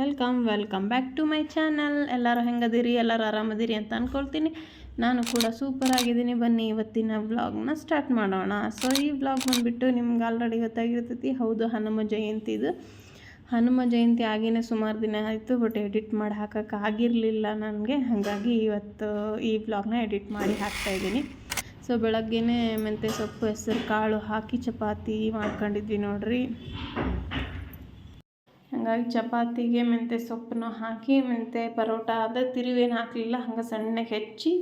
Welcome welcome back to my channel ಎಲ್ಲರೂ ಹೆಂಗದಿರಿ? ಎಲ್ಲರೂ ಆರಾಮದಿರಿ ಅಂತ ಅಂದ್ಕೊಳ್ತೀನಿ ನಾನು ಕೂಡ ಸೂಪರ್ ಆಗಿದ್ದೀನಿ. ಬನ್ನಿ, ಇವತ್ತಿನ ವ್ಲಾಗ್ನ ಸ್ಟಾರ್ಟ್ ಮಾಡೋಣ. ಸೊ ಈ ವ್ಲಾಗ್ ಬಂದುಬಿಟ್ಟು ನಿಮ್ಗೆ ಆಲ್ರೆಡಿ ಗೊತ್ತಾಗಿರ್ತೈತಿ. ಹೌದು, ಹನುಮ ಜಯಂತಿ ಇದು. ಹನುಮ ಜಯಂತಿ ಆಗಿನೇ ಸುಮಾರು ದಿನ ಆಯಿತು ಬಟ್ ಎಡಿಟ್ ಮಾಡಿ ಹಾಕೋಕೆ ಆಗಿರಲಿಲ್ಲ ನನಗೆ. ಹಾಗಾಗಿ ಇವತ್ತು ಈ ವ್ಲಾಗ್ನ ಎಡಿಟ್ ಮಾಡಿ ಹಾಕ್ತಾಯಿದ್ದೀನಿ ಸೊ ಬೆಳಗ್ಗೆನೇ ಮೆಂತ್ಯ ಸೊಪ್ಪು, ಹೆಸರು ಕಾಳು ಹಾಕಿ ಚಪಾತಿ ಮಾಡ್ಕೊಂಡಿದ್ವಿ ನೋಡ್ರಿ. ಹಾಗಾಗಿ ಚಪಾತಿಗೆ ಮೆಂತ್ಯ ಸೊಪ್ಪನ್ನು ಹಾಕಿ ಮೆಂತ್ಯ ಪರೋಟ ಆದರೆ ತಿರುವೇನು ಹಾಕಲಿಲ್ಲ, ಹಂಗೆ ಸಣ್ಣಗೆ ಹೆಚ್ಚಿ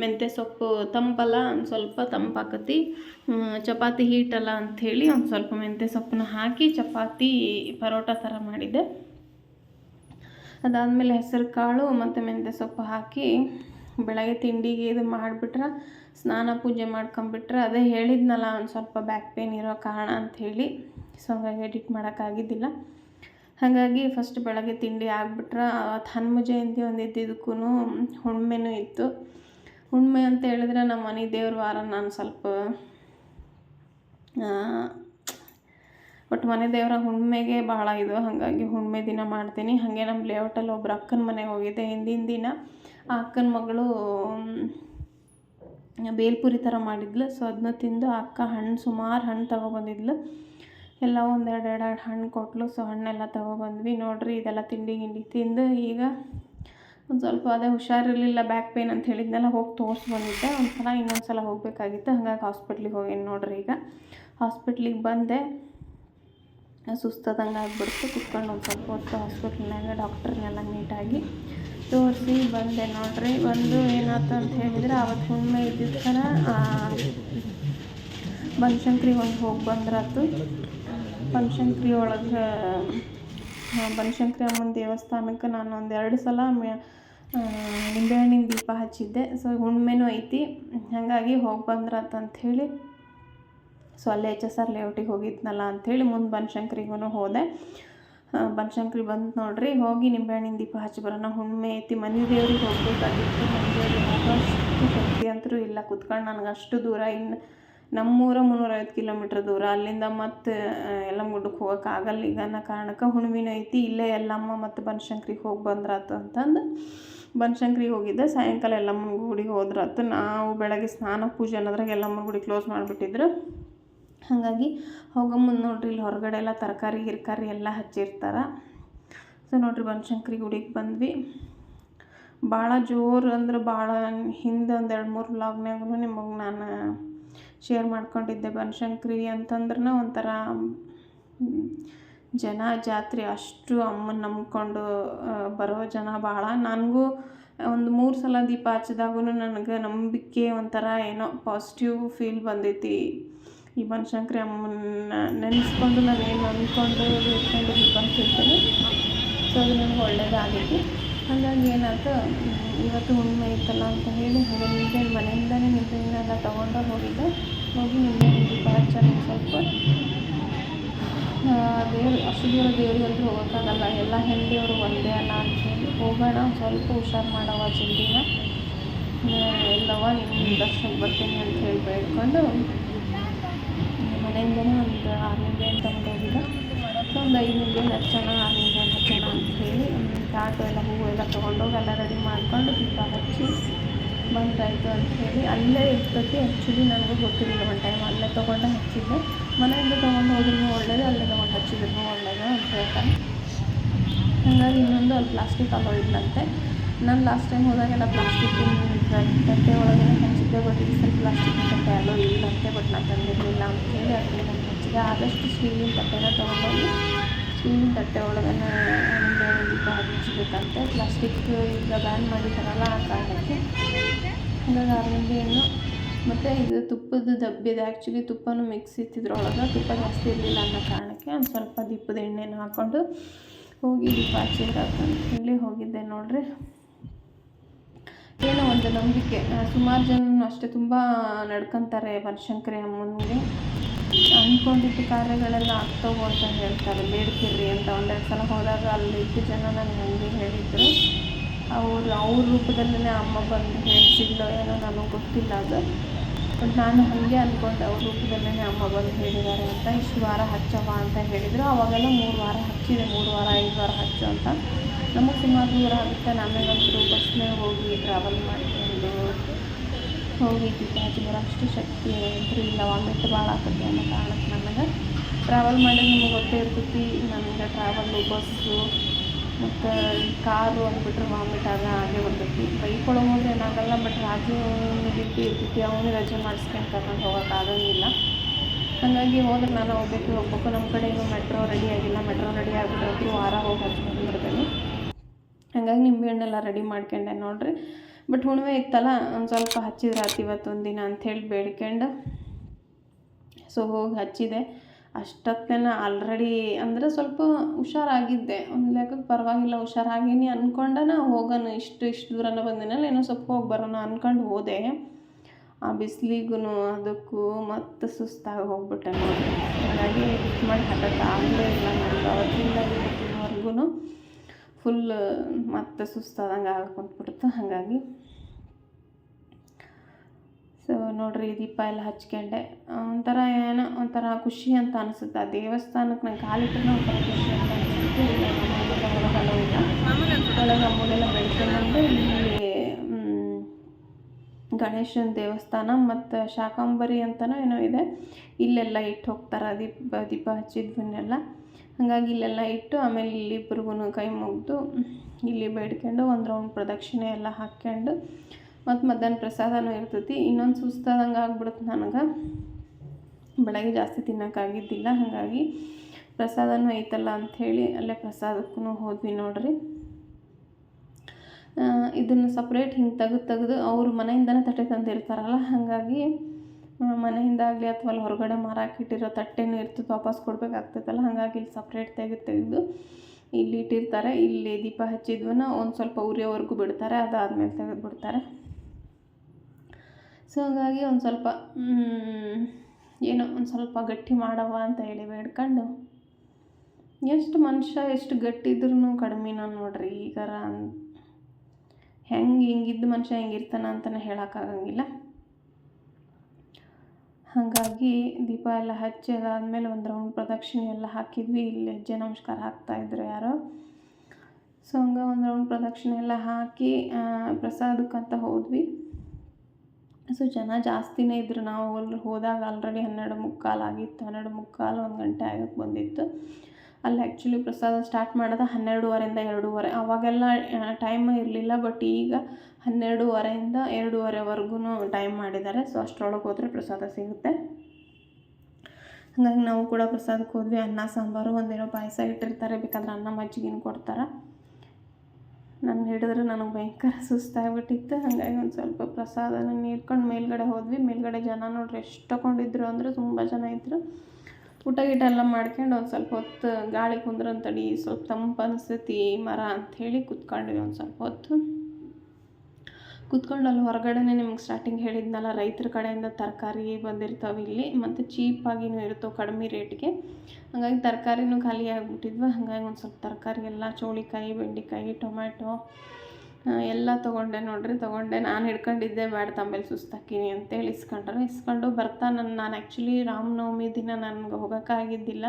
ಮೆಂತ್ಯ ಸೊಪ್ಪು ತಂಪಲ್ಲ, ಒಂದು ಸ್ವಲ್ಪ ತಂಪಾಕತಿ. ಚಪಾತಿ ಹೀಟಲ್ಲ ಅಂಥೇಳಿ ಒಂದು ಸ್ವಲ್ಪ ಮೆಂತ್ಯ ಸೊಪ್ಪನ್ನ ಹಾಕಿ ಚಪಾತಿ ಪರೋಟ ಥರ ಮಾಡಿದ್ದೆ ಅದಾದಮೇಲೆ ಹೆಸರು ಕಾಳು ಮತ್ತು ಮೆಂತ್ಯ ಸೊಪ್ಪು ಹಾಕಿ ಬೆಳಗ್ಗೆ ತಿಂಡಿಗೆ ಇದು ಮಾಡಿಬಿಟ್ರೆ, ಸ್ನಾನ ಪೂಜೆ ಮಾಡ್ಕೊಂಬಿಟ್ರೆ ಅದೇ ಹೇಳಿದ್ನಲ್ಲ ಒಂದು ಸ್ವಲ್ಪ ಬ್ಯಾಕ್ ಪೇನ್ ಇರೋ ಕಾರಣ ಅಂಥೇಳಿ. ಸೊ ಹಾಗಾಗಿ ಎಡಿಟ್ ಮಾಡೋಕ್ಕಾಗಿದ್ದಿಲ್ಲ. ಹಾಗಾಗಿ ಫಸ್ಟ್ ಬೆಳಗ್ಗೆ ತಿಂಡಿ ಆಗ್ಬಿಟ್ರೆ ಅವತ್ತು ಹನುಮ ಜಯಂತಿ ಒಂದು ಇದ್ದಿದ್ದಕ್ಕೂ ಹುಣ್ಮೆನೂ ಇತ್ತು. ಹುಣ್ಮೆ ಅಂತ ಹೇಳಿದ್ರೆ ನಮ್ಮ ಮನೆ ದೇವ್ರ ವಾರ ನಾನು ಸ್ವಲ್ಪ ಒಟ್ಟು ಮನೆ ದೇವರ ಹುಣ್ಮೆಗೆ ಭಾಳ ಇದು. ಹಾಗಾಗಿ ಹುಣ್ಮೆ ದಿನ ಮಾಡ್ತೀನಿ. ಹಾಗೆ ನಮ್ಮ ಲೇಔಟಲ್ಲಿ ಒಬ್ರು ಅಕ್ಕನ ಮನೆಗೆ ಹೋಗಿದ್ದೆ ಹಿಂದಿನ ದಿನ. ಆ ಅಕ್ಕನ ಮಗಳು, ಬೇಲ್ಪುರಿ ಥರ ಮಾಡಿದ್ಲು. ಸೊ ಅದನ್ನ ತಿಂದು ಅಕ್ಕ ಹಣ್ಣು ಸುಮಾರು ಹಣ್ಣು ತೊಗೊಬಂದಿದ್ಲು. ಎಲ್ಲ ಒಂದು ಎರಡು ಹಣ್ಣು ಕೊಟ್ಟಳು ಸೊ ಹಣ್ಣೆಲ್ಲ ತೊಗೊಬಂದ್ವಿ. ನೋಡಿರಿ, ಇದೆಲ್ಲ ತಿಂಡಿ, ಗಿಂಡಿ ತಿಂದು ಈಗ ಒಂದು ಸ್ವಲ್ಪ ಅದೇ ಹುಷಾರಿರಲಿಲ್ಲ ಬ್ಯಾಕ್ ಪೇನ್ ಅಂತ ಹೇಳಿದ್ನೆಲ್ಲ, ಹೋಗಿ ತೋರಿಸಿ ಬಂದಿದ್ದೆ. ಒಂದು ಸಲ ಇನ್ನೊಂದು ಸಲ ಹೋಗಬೇಕಾಗಿತ್ತು. ಹಾಗಾಗಿ ಹಾಸ್ಪಿಟ್ಲಿಗೆ ಹೋಗೇನು ನೋಡ್ರಿ ಈಗ. ಹಾಸ್ಪಿಟ್ಲಿಗೆ ಬಂದೆ. ಸುಸ್ತದಂಗೆ ಆಗಿಬಿಡ್ತು. ಕುತ್ಕೊಂಡು ಒಂದು ಸ್ವಲ್ಪ ಹೊತ್ತು ಹಾಸ್ಪಿಟ್ಲ್ನಾಗ ಡಾಕ್ಟ್ರನ್ನೆಲ್ಲ ನೀಟಾಗಿ ತೋರಿಸಿ ಬಂದೆ ನೋಡ್ರಿ. ಬಂದು ಏನಾಯ್ತು ಅಂತ ಹೇಳಿದ್ರೆ ಅವತ್ತು ಹುಣ್ಣಿಮೆ ಇದ್ದಿದ್ದ ಥರ ಬನಶಂಕ್ರಿಗೆ ಒಂದು ಹೋಗಿ ಬಂದ್ರಾತು. ಬನಶಂಕರಿ ಒಳಗೆ ಬನಶಂಕರಿ ಅಮ್ಮನ ದೇವಸ್ಥಾನಕ್ಕೆ ನಾನು ಒಂದು ಎರಡು ಸಲ ನಿಂಬೆಹಣ್ಣಿನ ದೀಪ ಹಚ್ಚಿದ್ದೆ. ಸೊ ಹುಣ್ಮೆನೂ ಐತಿ. ಹಾಗಾಗಿ ಹೋಗಿ ಹೇಳಿ ಸೊ ಅಲ್ಲೇ ಎಚ್ ಎಸ್ ಆರ್ ಲೇಔಟಿಗೆ ಹೋಗಿದ್ನಲ್ಲ ಅಂಥೇಳಿ ಮುಂದೆ ಬನಶಂಕರಿಗೂ ಹೋದೆ. ಬನಶಂಕರಿ ಬಂದು ನೋಡ್ರಿ, ಹೋಗಿ ನಿಂಬೆಹಣ್ಣಿನ ದೀಪ ಹಚ್ಚಿ ಬರೋಣ. ಹುಣ್ಮೆ ಐತಿ, ಮನೆ ದೇವ್ರಿಗೆ ಹೋಗ್ಬೇಕಾಗಿತ್ತು. ಮನೆ ದೇವ್ರಿಗೆ ಹೋಗೋಷ್ಟು ಶಕ್ತಿ ಅಂತೂ ಇಲ್ಲ. ಕುತ್ಕೊಂಡು ನನಗೆ ಅಷ್ಟು ದೂರ ಇನ್ನು ನಮ್ಮೂರ ಮುನ್ನೂರೈವತ್ತು ಕಿಲೋಮೀಟ್ರ್ ದೂರ. ಅಲ್ಲಿಂದ ಮತ್ತೆ ಯಲ್ಲಮ್ಮ ಗುಡ್ಡಕ್ಕೆ ಹೋಗೋಕ್ಕಾಗಲ್ಲ ಈಗ ಅನ್ನೋ ಕಾರಣಕ್ಕೆ ಹುಣ್ಣಿಮೆನೂ ಐತಿ. ಇಲ್ಲೇ ಯಲ್ಲಮ್ಮ ಮತ್ತು ಬನಶಂಕ್ರಿಗೆ ಹೋಗಿ ಬಂದ್ರಾತು ಅಂತಂದು ಬನಶಂಕ್ರಿಗೆ ಹೋಗಿದ್ದೆ. ಸಾಯಂಕಾಲ ಯಲ್ಲಮ್ಮನ ಗುಡಿಗೆ ಹೋದ್ರಾತು. ನಾವು ಬೆಳಗ್ಗೆ ಸ್ನಾನ, ಪೂಜೆ ಅನ್ನೋದ್ರಾಗ ಯಲ್ಲಮ್ಮನ ಗುಡಿ ಕ್ಲೋಸ್ ಮಾಡಿಬಿಟ್ಟಿದ್ರು. ಹಾಗಾಗಿ ಹೋಗೋ ಮುಂದೆ ನೋಡ್ರಿ, ಇಲ್ಲಿ ಹೊರಗಡೆ ಎಲ್ಲ ತರಕಾರಿ, ಗಿರ್ಕಾರಿ ಎಲ್ಲ ಹಚ್ಚಿರ್ತಾರೆ. ಸೊ ನೋಡ್ರಿ, ಬನಶಂಕರಿ ಗುಡಿಗೆ ಬಂದ್ವಿ. ಭಾಳ ಜೋರು ಅಂದ್ರೆ ಭಾಳ ಹಿಂದೆ ಒಂದು ಎರಡು ಮೂರು ವ್ಲಾಗ್ನಾಗೂ ನಿಮಗೆ ನಾನು ಶೇರ್ ಮಾಡ್ಕೊಂಡಿದ್ದೆ ಬನಶಂಕರಿ ಅಂತಂದ್ರೆ ಒಂಥರ ಜನ ಜಾತ್ರೆ ಅಷ್ಟು ಅಮ್ಮನ ನಂಬ್ಕೊಂಡು ಬರೋ ಜನ ಭಾಳ ನನಗೂ ಒಂದು ಮೂರು ಸಲ ದೀಪ ಹಚ್ಚಿದಾಗೂ ನನಗೆ ನಂಬಿಕೆ ಒಂಥರ ಏನೋ ಪಾಸಿಟಿವ್ ಫೀಲ್ ಬಂದೈತಿ. ಈ ಬನಶಂಕರಿ ಅಮ್ಮನ ನೆನೆಸ್ಕೊಂಡು ನಾನು ಏನು ಅಂದ್ಕೊಂಡು ಬೇಡ್ಕೊಂಡು ದೀಪ ಹಚ್ಚಿರ್ತೀನಿ ಸೊ ಅದು ನನಗೆ ಒಳ್ಳೇದಾಗೈತಿ. ಹಾಗಾಗಿ ಏನಾಯ್ತು ಇವತ್ತು ಹುಣ್ಣಿಮೆ ಇತ್ತಲ್ಲ ಅಂತ ಹೇಳಿ ಹಾಗೆ ನಿಂಬೆ ಮನೆಯಿಂದಲೇ ನಿಂಬೆಹಣ್ಣೆಲ್ಲ ತೊಗೊಂಡು ಹೋಗಿದ್ದೆ. ಹೋಗಿ ದೀಪ ಹಚ್ಚೋಣ ಸ್ವಲ್ಪ ದೇವ್ರು ಅಷ್ಟು ದೂರ ದೇವ್ರಿಗಂತೂ ಹೋಗೋಕ್ಕಾಗಲ್ಲ. ಎಲ್ಲ ಹೆಂಡಿಯವರು ಒಂದೇ ಅಲ್ಲ ಅಂಥೇಳಿ ಹೋಗೋಣ, ಸ್ವಲ್ಪ ಹುಷಾರು ಮಾಡವ ಜಲ್ದಿನ. ಎಲ್ಲವ ನಿಮ್ಮ ದರ್ಶನಕ್ಕೆ ಬರ್ತೀನಿ ಅಂತ ಹೇಳಿ ಬೇಡ್ಕೊಂಡು ಮನೆಯಿಂದನೇ ಒಂದು ಆರು ನಿಂಬೆ ಅಂತ ಹೋಗಿದ್ದೆ. ಒಂದು ಐದು ನಿಂಬೆ ಹತ್ತು ಜನ ಆರು ನಿಂಬೆ ಹಚ್ಚೋಣ ಅಂಥೇಳಿ ಚಾಟು ಎಲ್ಲ ಹೂವು ಎಲ್ಲ ತೊಗೊಂಡೋಗಿ ಎಲ್ಲ ರೆಡಿ ಮಾಡ್ಕೊಂಡು ದೀಪ ಹಚ್ಚಿ ಬಂದಾಯಿತು ಅಂಥೇಳಿ ಅಲ್ಲೇ ಇರ್ತೈತಿ ಆ್ಯಕ್ಚುಲಿ ನನಗೂ ಗೊತ್ತಿರಲಿಲ್ಲ, ಒಂದು ಟೈಮ್ ಅಲ್ಲೇ ತೊಗೊಂಡು, ಹಚ್ಚಿದ್ದೆ. ಮನೆಯಿಂದ ತೊಗೊಂಡು ಹೋದ್ರೂ ಒಳ್ಳೇದು, ಅಲ್ಲೇ ತೊಗೊಂಡು ಹಚ್ಚಿದ್ರು ಒಳ್ಳೇದು ಅಂತ ಹೇಳ್ತಾನೆ ಹಂಗಾಗಿ ಇನ್ನೊಂದು ಅಲ್ಲಿ ಪ್ಲಾಸ್ಟಿಕ್ ಅಲೋ ಇಲ್ಲಂತೆ. ನಾನು ಲಾಸ್ಟ್ ಟೈಮ್ ಹೋದಾಗೆಲ್ಲ ಪ್ಲಾಸ್ಟಿಕ್ ತಟ್ಟೆ ಒಳಗೆ ಹಂಚಿದ್ದೆ ಬಟ್ ಈ ಸಲ ಪ್ಲಾಸ್ಟಿಕ್ ತಟ್ಟೆ ಅಲೋ ಇಲ್ಲಂತೆ ಬಟ್ ನಾನು ತಂದಿರಲಿಲ್ಲ ಅಂತೇಳಿ ಅದರಲ್ಲಿ ನಾನು ಹಚ್ಚಿದೆ ಆದಷ್ಟು ಸ್ಟೀಲಿನ ತಟ್ಟೆನ ತೊಗೊಂಡೋಗಿ ಸ್ಟೀಲಿನ ತಟ್ಟೆ ಒಳಗೆ ನಿಂಬೆ ದೀಪ ಹಚ್ಚಬೇಕಂತೆ ಪ್ಲಾಸ್ಟಿಕ್ ಈಗ ಬ್ಯಾನ್ ಮಾಡಿದ್ದಾರಲ್ಲ ಆ ಕಾರಣಕ್ಕೆ. ಹಾಗಾಗಿ ಆರು ಹಣ್ಣು ಮತ್ತು ಇದು ತುಪ್ಪದ ಡಬ್ಬಿದೆ ಆ್ಯಕ್ಚುಲಿ ತುಪ್ಪನೂ ಮಿಕ್ಸ್ ಇತ್ತಿದ್ರೊಳಗೆ ತುಪ್ಪ ಜಾಸ್ತಿ ಇರಲಿಲ್ಲ ಅನ್ನೋ ಕಾರಣಕ್ಕೆ ಒಂದು ಸ್ವಲ್ಪ ದೀಪದ ಎಣ್ಣೆನ ಹಾಕ್ಕೊಂಡು ಹೋಗಿ ದೀಪ ಹಚ್ಚಿದ್ರಾತು ಹೇಳಿ ಹೋಗಿದ್ದೆ ನೋಡಿರಿ. ಏನೋ ಒಂದು ನಂಬಿಕೆ. ಸುಮಾರು ಜನ ಅಷ್ಟೇ ತುಂಬ ನಡ್ಕೊತಾರೆ ಬನಶಂಕರಿ ಅಮ್ಮನಿಗೆ. ಅಂದ್ಕೊಂಡಿದ್ದು ಕಾರ್ಯಗಳೆಲ್ಲ ಆಗ್ತವೆ ಅಂತ ಹೇಳ್ತಾರೆ. ಬೇಡ್ತಿರ್ರಿ ಅಂತ ಒಂದೆರಡು ಸಲ ಹೋದಾಗ ಅಲ್ಲಿದ್ದ ಜನ ನನಗೆ ಹಂಗೆ ಹೇಳಿದರು. ಅವರು, ಅವ್ರ ರೂಪದಲ್ಲೇ ಅಮ್ಮ ಬಂದು ಹೇಳ್ತಿದ್ಲೋ ಏನೋ ನನಗೆ ಗೊತ್ತಿಲ್ಲ ಅದು. ಬಟ್ ನಾನು ಹಾಗೆ ಅಂದ್ಕೊಂಡೆ ಅವ್ರ ರೂಪದಲ್ಲೇ ಅಮ್ಮ ಬಂದು ಹೇಳಿದ್ದಾರೆ ಅಂತ. ಇಷ್ಟು ವಾರ ಹಚ್ಚವ ಅಂತ ಹೇಳಿದರು. ಅವಾಗೆಲ್ಲ ಮೂರು ವಾರ ಹಚ್ಚಿದೆ, ಮೂರು ವಾರ, ಐದು ವಾರ ಹಚ್ಚು ಅಂತ. ನಮಗೆ ಸುಮಾರು ದೂರ ಆಗುತ್ತೆ. ನಮಗಂತೂ ಬಸ್ನೇ ಹೋಗಿ ಟ್ರಾವೆಲ್ ಮಾಡಿಕೊಂಡು ಹೋಗಿ ದೀಪ ಹಚ್ಚಿ ಬರೋಷ್ಟು ಶಕ್ತಿ ಅಂತೂ ಇಲ್ಲ. ವಾಮಿಟ್ ಭಾಳ ಆಗತ್ತೆ ಅನ್ನೋ ಕಾರಣಕ್ಕೆ ನನಗೆ ಟ್ರಾವೆಲ್ ಮಾಡಿ ನಿಮಗೆ ಗೊತ್ತೇ ಇರ್ತೈತಿ. ನನಗೆ ಟ್ರಾವೆಲ್ಲು ಬಸ್ಸು ಮತ್ತು ಕಾರು ಅಂದ್ಬಿಟ್ರೆ ವಾಮಿಟ್ ಆಗ ಆಗೇ ಬರ್ತೈತಿ. ಬೈಕ್ ಒಳಗೆ ಹೋದ್ರೆ ಏನಾಗಲ್ಲ ಬಟ್ ರಾಜು ಡ್ಯೂಟಿ ಇರ್ತೈತಿ ಅವನು ರಜೆ ಮಾಡಿಸ್ಕೊಂಡು ಕರ್ಕೊಂಡು ಹೋಗೋಕೆ ಆಗೋಂಗಿಲ್ಲ ಹಾಗಾಗಿ ಹೋದ್ರೆ ನಾನು ಹೋಗ್ಬೇಕು ಹೋಗ್ಬೇಕು. ನಮ್ಮ ಕಡೆ ಇನ್ನೂ ಮೆಟ್ರೋ ರೆಡಿ ಆಗಿಲ್ಲ. ಮೆಟ್ರೋ ರೆಡಿ ಆಗಿಬಿಟ್ರೆ ವಾರ ಹೋಗಿ ಹಚ್ಕೊಂಡು ಬರ್ತೀನಿ. ಹಾಗಾಗಿ ನಿಂಬೆಹಣ್ಣೆಲ್ಲ ರೆಡಿ ಮಾಡ್ಕೊಂಡೆ ನೋಡ್ರಿ. ಬಟ್ ಹುಣ್ಮೆ ಇತ್ತಲ್ಲ, ಒಂದು ಸ್ವಲ್ಪ ಹಚ್ಚಿದ್ರೆ ಆತು ಇವತ್ತು ಒಂದು ದಿನ ಅಂಥೇಳಿ ಬೇಡ್ಕೊಂಡು. ಸೊ ಹೋಗಿ ಹಚ್ಚಿದೆ. ಅಷ್ಟೊತ್ತೇನ ಆಲ್ರೆಡಿ ಅಂದರೆ ಸ್ವಲ್ಪ ಹುಷಾರಾಗಿದ್ದೆ. ಒಂದು ಲೆಕ್ಕಕ್ಕೆ ಪರವಾಗಿಲ್ಲ, ಹುಷಾರಾಗೀನಿ ಅಂದ್ಕೊಂಡನ ಹೋಗೋಣ, ಇಷ್ಟು ಇಷ್ಟು ದೂರನ ಬಂದಿನಲ್ಲ ಏನೋ ಸ್ವಲ್ಪ ಹೋಗಿ ಬರೋಣ ಅಂದ್ಕೊಂಡು ಹೋದೆ. ಆ ಬಿಸಿಲಿಗೂ ಅದಕ್ಕೂ ಮತ್ತೆ ಸುಸ್ತಾಗಿ ಹೋಗ್ಬಿಟ್ಟೆ ನೋಡಿ. ಹಾಗಾಗಿ ಮಾಡಿ ಹತ್ತಕ್ಕೆ ಆಗಲೇ ಇಲ್ಲ ನನಗೆ ಅವತ್ತಿಂದ ಇವತ್ತಿನವರೆಗೂ ಫುಲ್ ಮತ್ತೆ ಸುಸ್ತಾದಂಗೆ ಕುಂತ್ಬಿಡ್ತು ಹಾಗಾಗಿ ಸೊ ನೋಡ್ರಿ ದೀಪ ಎಲ್ಲ ಹಚ್ಕೊಂಡೆ. ಒಂಥರ ಏನೋ ಒಂಥರ ಖುಷಿ ಅಂತ ಅನಿಸುತ್ತೆ. ಆ ದೇವಸ್ಥಾನಕ್ಕೆ ನಂಗೆ ಕಾಲಿಟ್ಟರೆ ಒಂಥರ ಖುಷಿ ಅಂತ ಅನಿಸುತ್ತೆ. ಇಲ್ಲ ಬೆಳ್ಕೊಂಡು ಇಲ್ಲ ಗಣೇಶನ ದೇವಸ್ಥಾನ ಮತ್ತು ಶಾಕಾಂಬರಿ ಅಂತಲೂ ಏನೋ ಇದೆ. ಇಲ್ಲೆಲ್ಲ ಇಟ್ಟು ಹೋಗ್ತಾರೆ. ದೀಪ ದೀಪ ಹಚ್ಚಿದ್ವನ್ನೆಲ್ಲ. ಹಾಗಾಗಿ ಇಲ್ಲೆಲ್ಲ ಇಟ್ಟು ಆಮೇಲೆ ಇಲ್ಲಿ ಇಬ್ರಿಗೂ ಕೈ ಮುಗಿದು ಇಲ್ಲಿ ಬೇಡ್ಕೊಂಡು ಒಂದು ರೌಂಡ್ ಪ್ರದಕ್ಷಿಣೆ ಎಲ್ಲ ಹಾಕ್ಕೊಂಡು ಮತ್ತು ಮಧ್ಯಾಹ್ನ ಪ್ರಸಾದನೂ ಇರ್ತೈತಿ. ಇನ್ನೊಂದು ಸುಸ್ತಾದಂಗೆ ಆಗ್ಬಿಡುತ್ತೆ ನನಗೆ. ಬೆಳಗ್ಗೆ ಜಾಸ್ತಿ ತಿನ್ನೋಕ್ಕಾಗಿದ್ದಿಲ್ಲ ಹಾಗಾಗಿ ಪ್ರಸಾದನೂ ಐತಲ್ಲ ಅಂಥೇಳಿ ಅಲ್ಲೇ ಪ್ರಸಾದಕ್ಕೂ ಹೋದ್ವಿ ನೋಡ್ರಿ. ಇದನ್ನು ಸಪ್ರೇಟ್ ಹಿಂಗೆ ತೆಗೆದು ತೆಗೆದು ಅವ್ರ ಮನೆಯಿಂದನೇ ತಟ್ಟೆ ತಂದಿರ್ತಾರಲ್ಲ, ಹಾಗಾಗಿ ಆ, ಮನೆಯಿಂದ ಆಗಲಿ ಅಥವಾ ಅಲ್ಲಿ ಹೊರಗಡೆ ಮಾರಾಕಿಟ್ಟಿರೋ ತಟ್ಟೆನೂ ಇರ್ತದೆ ವಾಪಸ್ ಕೊಡಬೇಕಾಗ್ತೈತಲ್ಲ ಹಾಗಾಗಿ ಇಲ್ಲಿ ಸಪ್ರೇಟ್ ತೆಗೆದು ತೆಗೆದು ಇಲ್ಲಿ ಇಟ್ಟಿರ್ತಾರೆ. ಇಲ್ಲಿ ದೀಪ ಹಚ್ಚಿದ್ವನ್ನ ಒಂದು ಸ್ವಲ್ಪ ಉರಿಯೋವರೆಗೂ ಬಿಡ್ತಾರೆ. ಅದಾದಮೇಲೆ ತೆಗೆದು ಬಿಡ್ತಾರೆ ಸೊ ಹಾಗಾಗಿ ಒಂದು ಸ್ವಲ್ಪ ಏನೋ ಒಂದು ಸ್ವಲ್ಪ ಗಟ್ಟಿ ಮಾಡವ ಅಂತ ಹೇಳಿ ಬೇಡ್ಕೊಂಡು. ಎಷ್ಟು ಮನುಷ್ಯ ಎಷ್ಟು ಗಟ್ಟಿ ಇದ್ರೂ ಕಡಿಮೆನ ನೋಡ್ರಿ. ಈಗಾರ ಹೆಂಗೆ ಹಿಂಗಿದ್ದ ಮನುಷ್ಯ ಹೆಂಗಿರ್ತಾನ ಅಂತಲೇ ಹೇಳೋಕ್ಕಾಗಂಗಿಲ್ಲ ಹಾಗಾಗಿ ದೀಪ ಎಲ್ಲ ಹಚ್ಚಿ ಅದಾದಮೇಲೆ ಒಂದು ರೌಂಡ್ ಪ್ರದಕ್ಷಿಣೆ ಎಲ್ಲ ಹಾಕಿದ್ವಿ. ಇಲ್ಲಿ ಹೆಜ್ಜೆ ನಮಸ್ಕಾರ ಹಾಕ್ತಾಯಿದ್ರು ಯಾರೋ. ಸೊ ಹಂಗೆ ಒಂದು ರೌಂಡ್ ಪ್ರದಕ್ಷಿಣೆ ಎಲ್ಲ ಹಾಕಿ ಪ್ರಸಾದಕ್ಕಂತ ಹೋದ್ವಿ. ಸೊ ಜನ ಜಾಸ್ತಿನೇ ಇದ್ದರು ನಾವು ಅಲ್ಲಿ ಹೋದಾಗ ಆಲ್ರೆಡಿ ಹನ್ನೆರಡು ಮುಕ್ಕಾಲು ಆಗಿತ್ತು. ಹನ್ನೆರಡು ಮುಕ್ಕಾಲು ಒಂದು ಗಂಟೆ ಆಗಕ್ಕೆ ಬಂದಿತ್ತು. ಅಲ್ಲಿ ಆ್ಯಕ್ಚುಲಿ ಪ್ರಸಾದ ಸ್ಟಾರ್ಟ್ ಮಾಡೋದು ಹನ್ನೆರಡೂವರೆಯಿಂದ ಎರಡೂವರೆ. ಅವಾಗೆಲ್ಲ ಟೈಮ್ ಇರಲಿಲ್ಲ ಬಟ್ ಈಗ ಹನ್ನೆರಡೂವರೆಯಿಂದ ಎರಡೂವರೆವರೆಗೂ ಟೈಮ್ ಮಾಡಿದ್ದಾರೆ. ಸೊ ಅಷ್ಟರೊಳಗೆ ಹೋದರೆ ಪ್ರಸಾದ ಸಿಗುತ್ತೆ. ಹಾಗಾಗಿ ನಾವು ಕೂಡ ಪ್ರಸಾದಕ್ಕೆ ಹೋದ್ವಿ. ಅನ್ನ, ಸಾಂಬಾರು, ಒಂದೇನೋ ಪಾಯಸ ಇಟ್ಟಿರ್ತಾರೆ. ಬೇಕಾದ್ರೆ ಅನ್ನ ಮಜ್ಜಿಗೆನ ಕೊಡ್ತಾರೆ. ನಾನು ಹಿಡಿದ್ರೆ ನನಗೆ ಭಯಂಕರ ಸುಸ್ತಾಗ್ಬಿಟ್ಟಿತ್ತು ಹಾಗಾಗಿ ಒಂದು ಸ್ವಲ್ಪ ಪ್ರಸಾದನ ನೀಡ್ಕೊಂಡು ಮೇಲ್ಗಡೆ ಹೋದ್ವಿ. ಮೇಲ್ಗಡೆ ಜನ ನೋಡ್ರಿ ಎಷ್ಟು ತಗೊಂಡಿದ್ರು ಅಂದರೆ ತುಂಬ ಜನ ಇದ್ದರು ಊಟ ಗೀಟ ಎಲ್ಲ ಮಾಡ್ಕೊಂಡು ಒಂದು ಸ್ವಲ್ಪ ಹೊತ್ತು ಗಾಳಿ ಕುಂದ್ರಂತಡಿ ಸ್ವಲ್ಪ ತಂಪು ಅನಿಸ್ತೈತಿ ಮರ ಅಂಥೇಳಿ ಕುತ್ಕೊಂಡ್ವಿ ಒಂದು ಸ್ವಲ್ಪ ಹೊತ್ತು. ಕುತ್ಕೊಂಡು ಅಲ್ಲಿ ಹೊರಗಡೆನೇ ನಿಮ್ಗೆ ಸ್ಟಾರ್ಟಿಂಗ್ ಹೇಳಿದ್ನಲ್ಲ, ರೈತರ ಕಡೆಯಿಂದ ತರಕಾರಿ ಬಂದಿರ್ತಾವೆ ಇಲ್ಲಿ, ಮತ್ತು ಚೀಪಾಗಿನೂ ಇರ್ತವೆ ಕಡಿಮೆ ರೇಟ್ಗೆ ಹಾಗಾಗಿ ತರಕಾರಿನೂ ಖಾಲಿ ಆಗಿಬಿಟ್ಟಿದ್ವು, ಹಾಗಾಗಿ ಒಂದು ಸ್ವಲ್ಪ ತರಕಾರಿ ಎಲ್ಲ, ಚೋಳಿಕಾಯಿ, ಬೆಂಡೆಕಾಯಿ, ಟೊಮ್ಯಾಟೊ ಎಲ್ಲ ತೊಗೊಂಡೆ ನೋಡ್ರಿ, ತೊಗೊಂಡೆ. ನಾನು ಹಿಡ್ಕೊಂಡಿದ್ದೆ ಬೇಡ ತಮ್ಮಲ್ಲಿ ಸುಸ್ತಾಕಿನಿ ಅಂತೇಳಿ ಇಸ್ಕೊಂಡ್ರೆ ಇಸ್ಕೊಂಡು ಬರ್ತಾ ನನ್ನ ನಾನು ಆ್ಯಕ್ಚುಲಿ ರಾಮನವಮಿ ದಿನ ನನಗೆ ಹೋಗೋಕ್ಕಾಗಿದ್ದಿಲ್ಲ.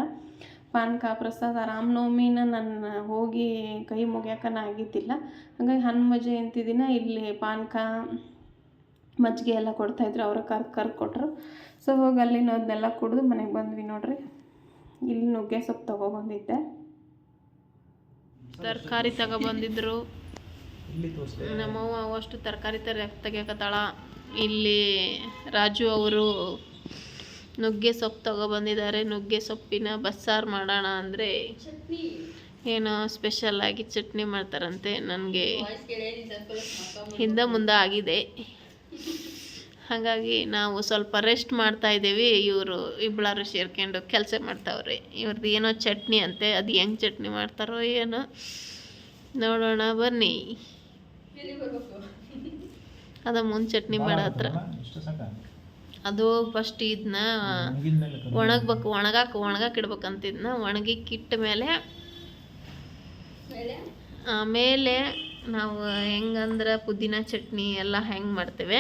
ಪಾನಕ ಪ್ರಸಾದ ರಾಮನವಮಿನ ನನ್ನ ಹೋಗಿ ಕೈ ಆಗಿದ್ದಿಲ್ಲ ಹಾಗಾಗಿ ಹನುಮ ಜಯಂತಿ ದಿನ ಇಲ್ಲಿ ಪಾನಕ ಮಜ್ಜಿಗೆ ಎಲ್ಲ ಕೊಡ್ತಾಯಿದ್ರು ಅವರು ಕರ್ ಕರ್ ಕೊಟ್ಟರು ಸೊ ಹೋಗಿ ಅಲ್ಲಿನ ಅದನ್ನೆಲ್ಲ ಕುಡಿದು ಮನೆಗೆ ಬಂದ್ವಿ ನೋಡ್ರಿ. ಇಲ್ಲಿ ನುಗ್ಗೆ ಸೊಪ್ಪು ತೊಗೊಬಂದಿದ್ದೆ ತರಕಾರಿ ತಗೊಬಂದಿದ್ರು ಇಲ್ಲಿ ತೋರಿಸ್ದೆ ನಮ್ಮವ್ವ ಅವಷ್ಟು ತರಕಾರಿ ತರ ತೆಗಿಯಕತ್ತಾಳ ಇಲ್ಲಿ ರಾಜು ಅವರು ನುಗ್ಗೆ ಸೊಪ್ಪು ತಗೊಬಂದಿದ್ದಾರೆ ನುಗ್ಗೆ ಸೊಪ್ಪಿನ ಬಸ್ಸಾರು ಮಾಡೋಣ ಅಂದರೆ ಏನೋ ಸ್ಪೆಷಲ್ ಆಗಿ ಚಟ್ನಿ ಮಾಡ್ತಾರಂತೆ ನನಗೆ. ಹಿಂದೆ ಮುಂದೆ ಆಗಿದೆ. ಹಾಗಾಗಿ ನಾವು ಸ್ವಲ್ಪ ರೆಸ್ಟ್ ಮಾಡ್ತಾ ಇದ್ದೀವಿ. ಇವರು ಇಬ್ಬಳಾರು ಸೇರ್ಕೊಂಡು ಕೆಲಸ ಮಾಡ್ತಾವ್ರೆ. ಇವ್ರದ್ದು ಏನೋ ಚಟ್ನಿ ಅಂತೆ. ಅದು ಹೆಂಗೆ ಚಟ್ನಿ ಮಾಡ್ತಾರೋ ಏನೋ ನೋಡೋಣ ಬನ್ನಿ. ಅದ ಮುಂದೆ ಚಟ್ನಿ ಮಾಡೋ ಹತ್ರ. ಅದು ಫಸ್ಟ್ ಇದನ್ನ ಒಣಗಬೇಕು ಒಣಗಾಕ ಒಣಗಾಕ ಇಡ್ಬೇಕಂತ ಇದನ್ನ ಒಣಗಿಕ್ಕಿಟ್ಟ ಮೇಲೆ ಆಮೇಲೆ ನಾವು ಹೆಂಗಂದ್ರೆ ಪುದೀನ ಚಟ್ನಿ ಎಲ್ಲ ಹೆಂಗೆ ಮಾಡ್ತೇವೆ?